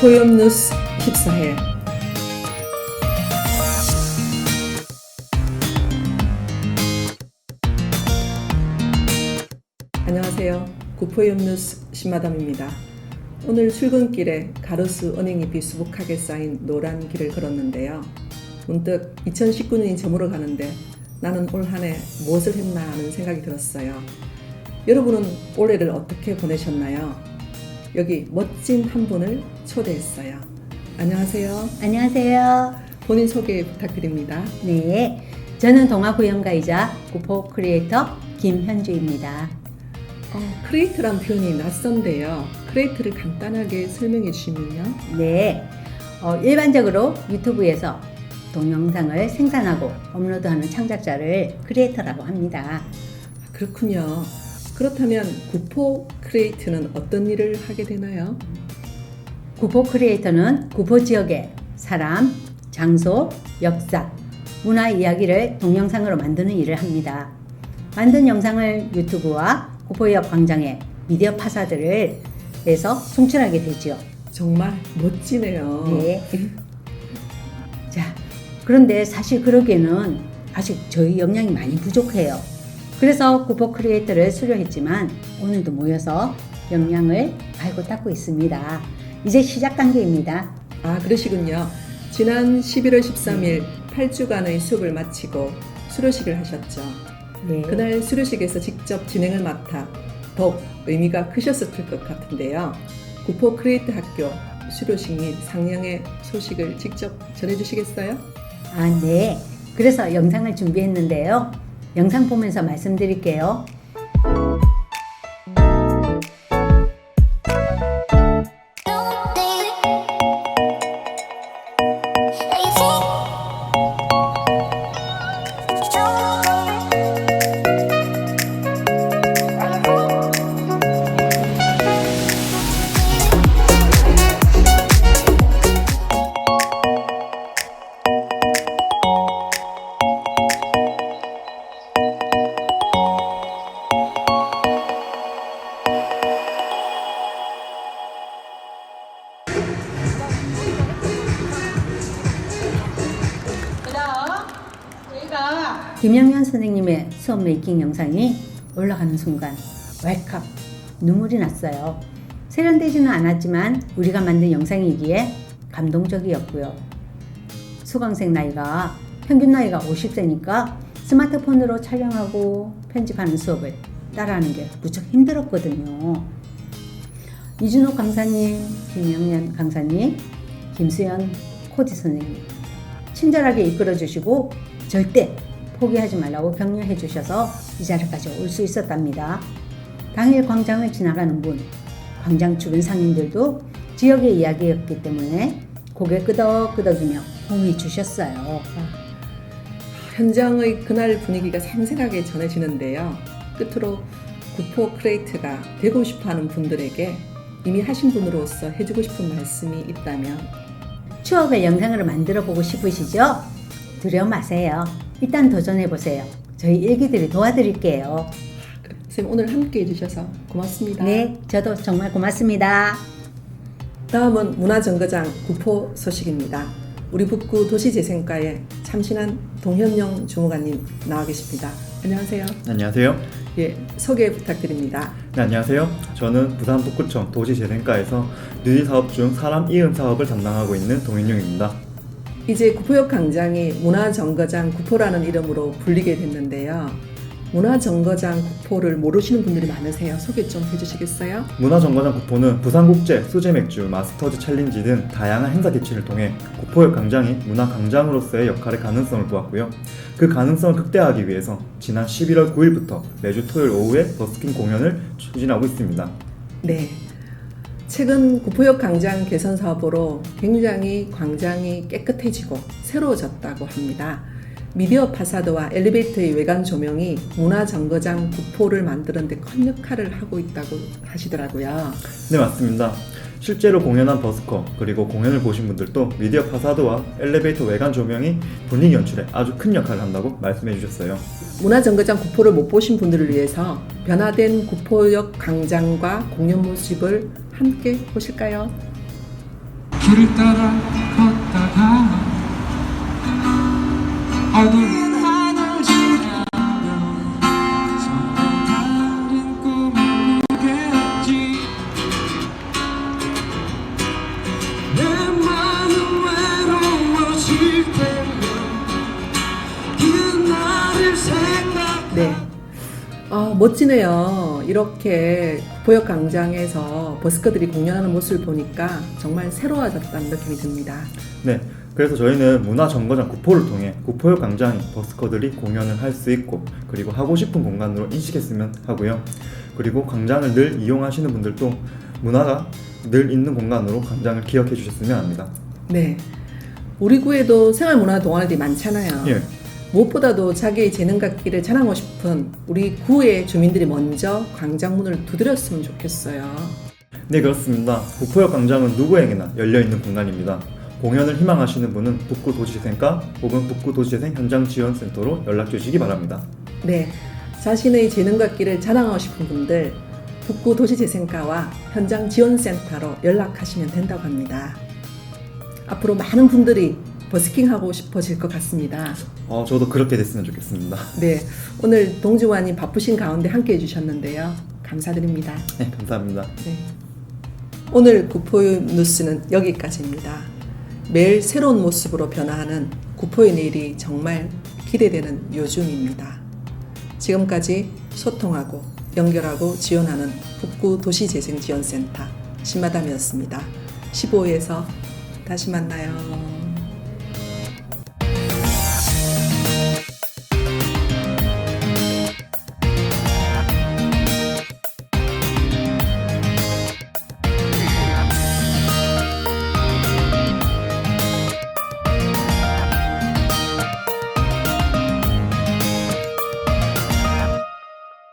포용 뉴스 14회 안녕하세요. 구포용 뉴스 신마담입니다. 오늘 출근길에 가로수 은행잎이 수북하게 쌓인 노란 길을 걸었는데요. 문득 2019년이 저물어 가는데 나는 올 한 해 무엇을 했나 하는 생각이 들었어요. 여러분은 올해를 어떻게 보내셨나요? 여기 멋진 한 분을 초대했어요. 안녕하세요. 안녕하세요. 본인 소개 부탁드립니다. 네. 저는 동화 구연가이자 구포 크리에이터 김현주입니다. 어, 크리에이트란 표현이 낯선데요. 크리에이트를 간단하게 설명해 주시면요. 네. 어, 일반적으로 유튜브에서 동영상을 생산하고 업로드하는 창작자를 크리에이터라고 합니다. 그렇군요. 그렇다면 구포 크리에이트는 어떤 일을 하게 되나요? 구포 크리에이터는 구포 지역의 사람, 장소, 역사, 문화 이야기를 동영상으로 만드는 일을 합니다. 만든 영상을 유튜브와 구포역 광장의 미디어 파사들을 해서 송출하게 되지요. 정말 멋지네요. 네. 자, 그런데 사실 그러기에는 아직 저희 역량이 많이 부족해요. 그래서 구포 크리에이터를 수료했지만 오늘도 모여서 역량을 갈고 닦고 있습니다. 이제 시작 단계입니다. 아, 그러시군요. 지난 11월 13일 8주간의 수업을 마치고 수료식을 하셨죠. 네. 그날 수료식에서 직접 진행을 맡아 더욱 의미가 크셨을 것 같은데요. 구포 크리에이트 학교 수료식 및 상영의 소식을 직접 전해주시겠어요? 아, 네. 그래서 영상을 준비했는데요. 영상 보면서 말씀드릴게요. 김영현 선생님의 수업 메이킹 영상이 올라가는 순간 왈칵 눈물이 났어요. 세련되지는 않았지만 우리가 만든 영상이기에 감동적이었고요. 수강생 나이가 평균 나이가 50세니까 스마트폰으로 촬영하고 편집하는 수업을 따라하는 게 무척 힘들었거든요. 이준호 강사님, 김영현 강사님, 김수현 코디 선생님 친절하게 이끌어 주시고 절대 포기하지 말라고 격려해 주셔서 이 자리까지 올 수 있었답니다. 당일 광장을 지나가는 분, 광장 주변 상인들도 지역의 이야기였기 때문에 고개 끄덕끄덕이며 호응해 주셨어요. 현장의 그날 분위기가 생생하게 전해지는데요. 끝으로 구포 크리에이트가 되고 싶어하는 분들에게 이미 하신 분으로서 해주고 싶은 말씀이 있다면 추억을 영상으로 만들어 보고 싶으시죠? 두려움 마세요. 일단 도전해 보세요. 저희 일기들이 도와드릴게요. 선생님 오늘 함께 해주셔서 고맙습니다. 네, 저도 정말 고맙습니다. 다음은 문화정거장 구포 소식입니다. 우리 북구 도시재생과의 참신한 동현영 주무관님 나와 계십니다. 안녕하세요. 안녕하세요. 예, 소개 부탁드립니다. 네, 안녕하세요. 저는 부산 북구청 도시재생과에서 뉴디 사업 중 사람 이음 사업을 담당하고 있는 동인용입니다. 이제 구포역 광장이 문화정거장 구포라는 이름으로 불리게 됐는데요. 문화정거장 구포를 모르시는 분들이 많으세요. 소개 좀 해주시겠어요? 문화정거장 구포는 부산국제 수제맥주 마스터즈 챌린지 등 다양한 행사 개최를 통해 구포역 광장이 문화광장으로서의 역할의 가능성을 보았고요. 그 가능성을 극대화하기 위해서 지난 11월 9일부터 매주 토요일 오후에 버스킹 공연을 추진하고 있습니다. 네. 최근 구포역 광장 개선 사업으로 굉장히 광장이 깨끗해지고 새로워졌다고 합니다. 미디어 파사드와 엘리베이터의 외관 조명이 문화 정거장 구포를 만드는 데 큰 역할을 하고 있다고 하시더라고요. 네, 맞습니다. 실제로 공연한 버스커 그리고 공연을 보신 분들도 미디어 파사드와 엘리베이터 외관 조명이 분위기 연출에 아주 큰 역할을 한다고 말씀해 주셨어요. 문화정거장 구포를 못 보신 분들을 위해서 변화된 구포역 광장과 공연 모습을 함께 보실까요? 길을 따라 걷다가 어두운 하늘 지나면 서로 다른 꿈을 꾸겠지 내 마음 외로워질 때면 그날을 생각 네. 아, 멋지네요. 이렇게 보역 광장에서 버스커들이 공연하는 모습을 보니까 정말 새로워졌다는 느낌이 듭니다. 네, 그래서 저희는 문화정거장 구포를 통해 구포역 광장이 버스커들이 공연을 할 수 있고 그리고 하고 싶은 공간으로 인식했으면 하고요. 그리고 광장을 늘 이용하시는 분들도 문화가 늘 있는 공간으로 광장을 기억해 주셨으면 합니다. 네. 우리 구에도 생활문화 동아리들이 많잖아요. 예, 무엇보다도 자기의 재능과 끼를 자랑하고 싶은 우리 구의 주민들이 먼저 광장문을 두드렸으면 좋겠어요. 네 그렇습니다. 구포역 광장은 누구에게나 열려 있는 공간입니다. 공연을 희망하시는 분은 북구도시재생과 혹은 북구도시재생 현장지원센터로 연락 주시기 바랍니다. 네. 자신의 재능과 끼를 자랑하고 싶은 분들 북구 도시재생과와 현장 지원센터로 연락하시면 된다고 합니다. 앞으로 많은 분들이 버스킹 하고 싶어질 것 같습니다. 어, 저도 그렇게 됐으면 좋겠습니다. 네. 오늘 동주환님 바쁘신 가운데 함께 해 주셨는데요. 감사드립니다. 네, 감사합니다. 네. 오늘 구포유 뉴스는 여기까지입니다. 매일 새로운 모습으로 변화하는 구포의 내일이 정말 기대되는 요즘입니다. 지금까지 소통하고 연결하고 지원하는 북구 도시재생지원센터 신마담이었습니다. 15회에서 다시 만나요.